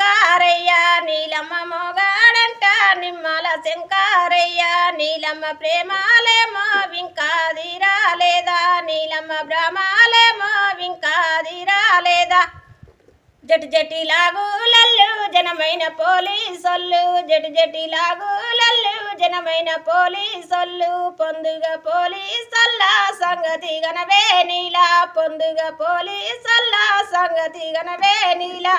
శంకారయ్యా నీలమ్మ మొగాడంట నిమ్మల శంకారయ్య నీలమ్మ ప్రేమాలేమో వింకాది రాలేదా నీలమ్మ భ్రమాలేమో వింకాది రాలేదా జటి జటి లాగులల్లు జనమైన పోలీసొల్లు జటి జటి లాగులల్లు జనమైన పోలీసొల్లు పొందుగ పోలీసొల్ల సంగతి గనవే నీలా పొందుగ పోలీసొల్ల సంగతి గనవే నీలా.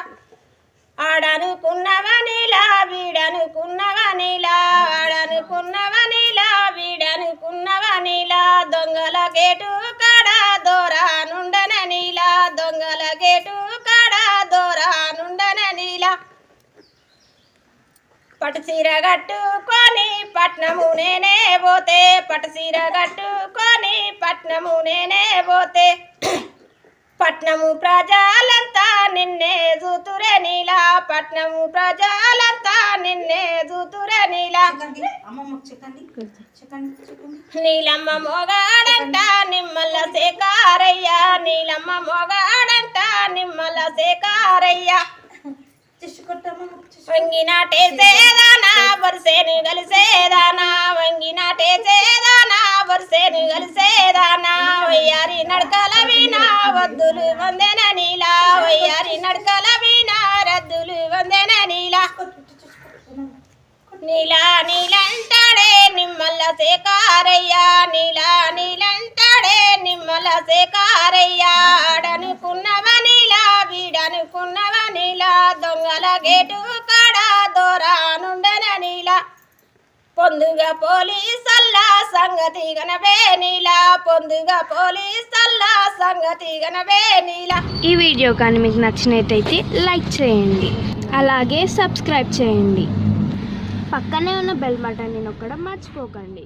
ఆడనుకున్నవనిలా వీడనుకున్నవనిలా ఆడనుకున్నవనిలా వీడనుకున్నవనిలా దొంగల గేటు కడ దోరా నుండన దొంగల గేటు కడ దోరా నుండన నీలా. పట్టుచీర కట్టుకొని పట్నము నేనే పోతే పట్టుచీర కట్టుకొని పట్నము నేనే పోతే. పట్నము ప్రజలంతా నిన్నే చూతురే నీలా పట్నము ప్రజలంతా నిన్నే చూతురే నీలా. నీలమ్మ మొగాడంట నిమ్మల సేకారయ్య నీలమ్మ మొగాడంట నిమ్మల సేకారయ్య చిచ్చు కొట్టమ్మమ్మకి చిచ్చు వంగినాటేసేదానా వరుసేను కలిసేదానా. వంగినాటేసేదానా వరుసేను కలిసేదానా. వయ్యారి నడకల వినా వద్దులు వందెన నీలా. నీలా నీలంటాడే నిమ్మల సేకారయ్య నీలా నీలంటాడే నిమ్మల శేఖారయ్యా. ఆడనుకున్నవ నీలా వీడనుకున్నవ నీలా దొంగల గేటు కాడ దూరా నుండన నీలా. పొందుగా పోలీసల్లా సంగతి గనవే నీలా పొందుగా పోలీసల్లా సంగతి గనవే నీలా. ఈ వీడియో కానీ మీకు నచ్చినట్టయితే లైక్ చేయండి అలాగే సబ్స్క్రైబ్ చేయండి. పక్కనే ఉన్న బెల్ బటన్ని నొక్కడం మర్చిపోకండి.